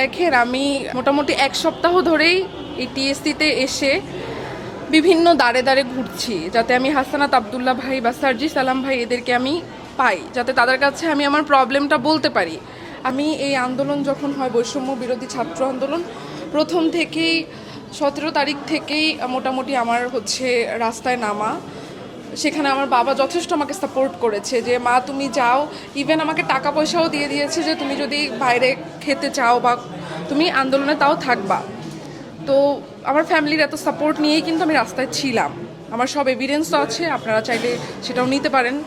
দেখেন, আমি মোটামুটি এক সপ্তাহ ধরেই এই টিএসসিতে এসে বিভিন্ন দাঁড়ে দাঁড়ে ঘুরছি, যাতে আমি হাসানাত আবদুল্লাহ ভাই বা সার্জি সালাম ভাই এদেরকে আমি পাই, যাতে তাদের কাছে আমি আমার প্রবলেমটা বলতে পারি। আমি এই আন্দোলন যখন হয়, বৈষম্য বিরোধী ছাত্র আন্দোলন, প্রথম থেকেই সতেরো তারিখ থেকেই মোটামুটি আমার হচ্ছে রাস্তায় নামা। সেখানে আমার বাবা যথেষ্ট আমাকে সাপোর্ট করেছে যে, মা, তুমি যাও। ইভেন আমাকে টাকা পয়সাও দিয়ে দিয়েছে যে, তুমি যদি বাইরে খেতে চাও বা তুমি আন্দোলনে তাও থাকবা। তো আমার ফ্যামিলির এত সাপোর্ট নিয়েই কিন্তু আমি রাস্তায় ছিলাম। আমার সব এভিডেন্সও আছে, আপনারা চাইলে সেটাও নিতে পারেন।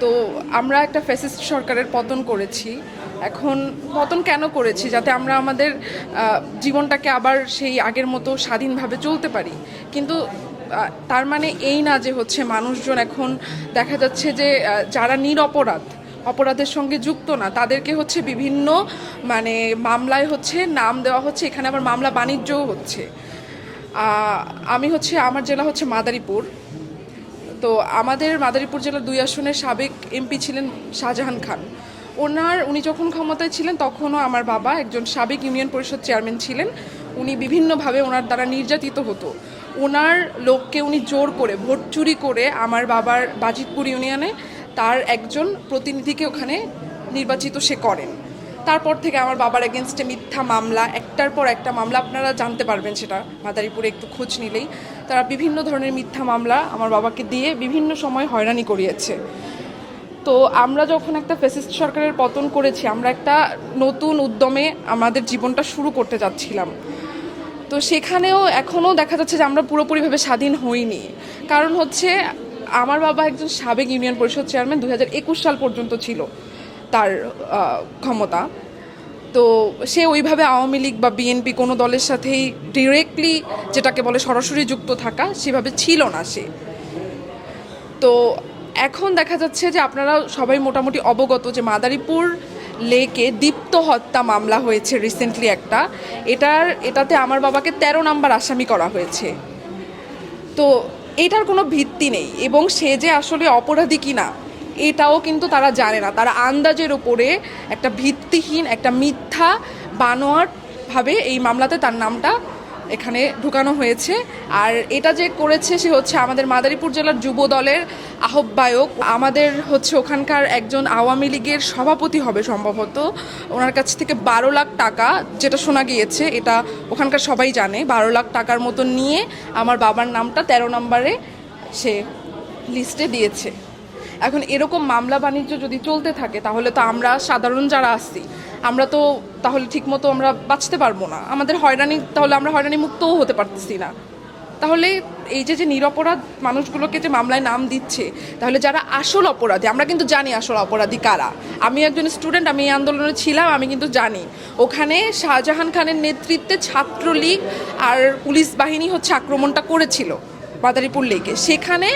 তো আমরা একটা ফ্যাসিস্ট সরকারের পতন করেছি। এখন পতন কেন করেছি? যাতে আমরা আমাদের জীবনটাকে আবার সেই আগের মতো স্বাধীনভাবে চলতে পারি। কিন্তু তার মানে এই না যে হচ্ছে মানুষজন এখন দেখা যাচ্ছে যে যারা নিরপরাধ, অপরাধের সঙ্গে যুক্ত না, তাদেরকে হচ্ছে বিভিন্ন মানে মামলায় হচ্ছে নাম দেওয়া হচ্ছে, এখানে আবার মামলা বাণিজ্যও হচ্ছে। আমি হচ্ছে, আমার জেলা হচ্ছে মাদারীপুর। তো আমাদের মাদারীপুর জেলার দুই আসনের সাবেক এমপি ছিলেন শাহজাহান খান। ওনার, উনি যখন ক্ষমতায় ছিলেন, তখনও আমার বাবা একজন সাবেক ইউনিয়ন পরিষদ চেয়ারম্যান ছিলেন। উনি বিভিন্নভাবে ওনার দ্বারা নির্যাতিত হতো। ওনার লোককে উনি জোর করে, ভোট চুরি করে আমার বাবার বাজিতপুর ইউনিয়নে তার একজন প্রতিনিধিকে ওখানে নির্বাচিত সে করেন। তারপর থেকে আমার বাবার এগেনস্টে মিথ্যা মামলা, একটার পর একটা মামলা, আপনারা জানতে পারবেন সেটা, মাদারীপুরে একটু খোঁজ নিলেই। তারা বিভিন্ন ধরনের মিথ্যা মামলা আমার বাবাকে দিয়ে বিভিন্ন সময় হয়রানি করিয়েছে। তো আমরা যখন একটা ফেসিস্ট সরকারের পতন করেছি, আমরা একটা নতুন উদ্যমে আমাদের জীবনটা শুরু করতে যাচ্ছিলাম। তো সেখানেও এখনও দেখা যাচ্ছে যে আমরা পুরোপুরিভাবে স্বাধীন হইনি। কারণ হচ্ছে, আমার বাবা একজন সাবেক ইউনিয়ন পরিষদ চেয়ারম্যান দু হাজার একুশ সাল পর্যন্ত ছিল তার ক্ষমতা। তো সে ওইভাবে আওয়ামী লীগ বা বিএনপি কোনো দলের সাথেই ডিরেক্টলি যেটাকে বলে সরাসরি যুক্ত থাকা সেভাবে ছিল না সে। তো এখন দেখা যাচ্ছে যে আপনারা সবাই মোটামুটি অবগত যে মাদারীপুর লেকে দীপ্ত হত্যা মামলা হয়েছে রিসেন্টলি একটা। এটার, এটাতে আমার বাবাকে ১৩ নাম্বার আসামি করা হয়েছে। তো এটার কোনো ভিত্তি নেই এবং সে যে আসলে অপরাধী কিনা এটাও কিন্তু তারা জানে না। তারা আন্দাজের ওপরে একটা ভিত্তিহীন, একটা মিথ্যা বানোয়ারভাবে এই মামলাতে তার নামটা এখানে ঢুকানো হয়েছে। আর এটা যে করেছে সে হচ্ছে আমাদের মাদারীপুর জেলার যুব দলের আহ্বায়ক। আমাদের হচ্ছে ওখানকার একজন আওয়ামী লীগের সভাপতি হবে সম্ভবত। ওনার কাছ থেকে বারো লাখ টাকা যেটা শোনা গিয়েছে, এটা ওখানকার সবাই জানে। বারো লাখ টাকার মতো নিয়ে আমার বাবার নামটা তেরো নম্বরে সে লিস্টে দিয়েছে। এখন এরকম মামলা বাণিজ্য যদি চলতে থাকে, তাহলে তো আমরা সাধারণ যারা আছি, আমরা তো তাহলে ঠিকমতো আমরা বাঁচতে পারব না। আমাদের হয়রানি, তাহলে আমরা হয়রানি মুক্তও হতে পারতেছি না। তাহলে এই যে যে নিরপরাধ মানুষগুলোকে যে মামলায় নাম দিচ্ছে, তাহলে যারা আসল অপরাধী, আমরা কিন্তু জানি আসল অপরাধী কারা। আমি একজন স্টুডেন্ট, আমি এই আন্দোলনে ছিলাম, আমি কিন্তু জানি। ওখানে শাহজাহান খানের নেতৃত্বে ছাত্রলীগ আর পুলিশ বাহিনী হচ্ছে আক্রমণটা করেছিল, মাদারীপুর লেকে সেখানে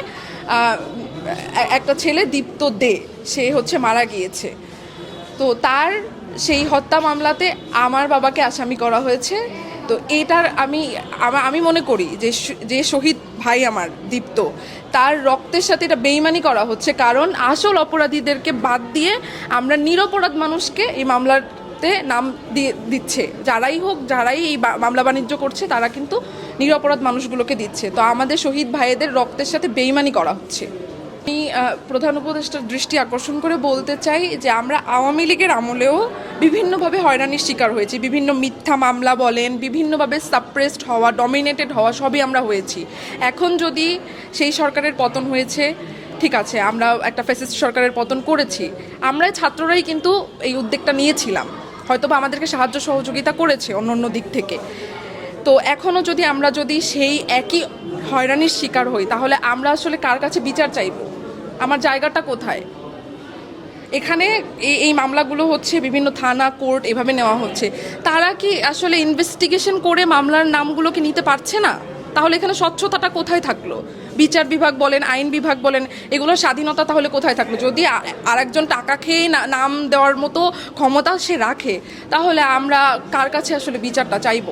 একটা ছেলে দীপ্ত দে, সে হচ্ছে মারা গিয়েছে। তো তার সেই হত্যা মামলাতে আমার বাবাকে আসামি করা হয়েছে। তো এটার আমি আমি মনে করি যে যে শহীদ ভাই আমার, দীপ্ত, তার রক্তের সাথে এটা বেইমানি করা হচ্ছে। কারণ আসল অপরাধীদেরকে বাদ দিয়ে আমরা নিরপরাধ মানুষকে এই মামলাতে নাম দিয়ে দিচ্ছে। যারাই হোক, যারাই এই মামলা বাণিজ্য করছে, তারা কিন্তু নিরপরাধ মানুষগুলোকে দিচ্ছে। তো আমাদের শহীদ ভাইয়েদের রক্তের সাথে বেইমানি করা হচ্ছে। আমি প্রধান উপদেষ্টার দৃষ্টি আকর্ষণ করে বলতে চাই যে আমরা আওয়ামী লীগের আমলেও বিভিন্নভাবে হয়রানির শিকার হয়েছি। বিভিন্ন মিথ্যা মামলা বলেন, বিভিন্নভাবে সাপ্রেসড হওয়া ডমিনেটেড হওয়া সবই আমরা হয়েছি। এখন যদি সেই সরকারের পতন হয়েছে, ঠিক আছে, আমরা একটা ফ্যাসিস্ট সরকারের পতন করেছি আমরা ছাত্ররাই কিন্তু এই উদ্যোগটা নিয়েছিলাম। হয়তোবা আমাদেরকে সাহায্য সহযোগিতা করেছে অন্য অন্য দিক থেকে। তো এখনও যদি আমরা যদি সেই একই হয়রানির শিকার হই, তাহলে আমরা আসলে কার কাছে বিচার চাইব? আমার জায়গাটা কোথায়? এখানে এই মামলাগুলো হচ্ছে, বিভিন্ন থানা, কোর্ট এভাবে নেওয়া হচ্ছে। তারা কি আসলে ইনভেস্টিগেশন করে মামলার নামগুলোকে নিতে পারছে না? তাহলে এখানে স্বচ্ছতাটা কোথায় থাকল? বিচার বিভাগ বলেন, আইন বিভাগ বলেন এগুলোর স্বাধীনতা তাহলে কোথায় থাকল? যদি আরেকজন টাকা খেয়ে নাম দেওয়ার মতো ক্ষমতা সে রাখে, তাহলে আমরা কার কাছে আসলে বিচারটা চাইব?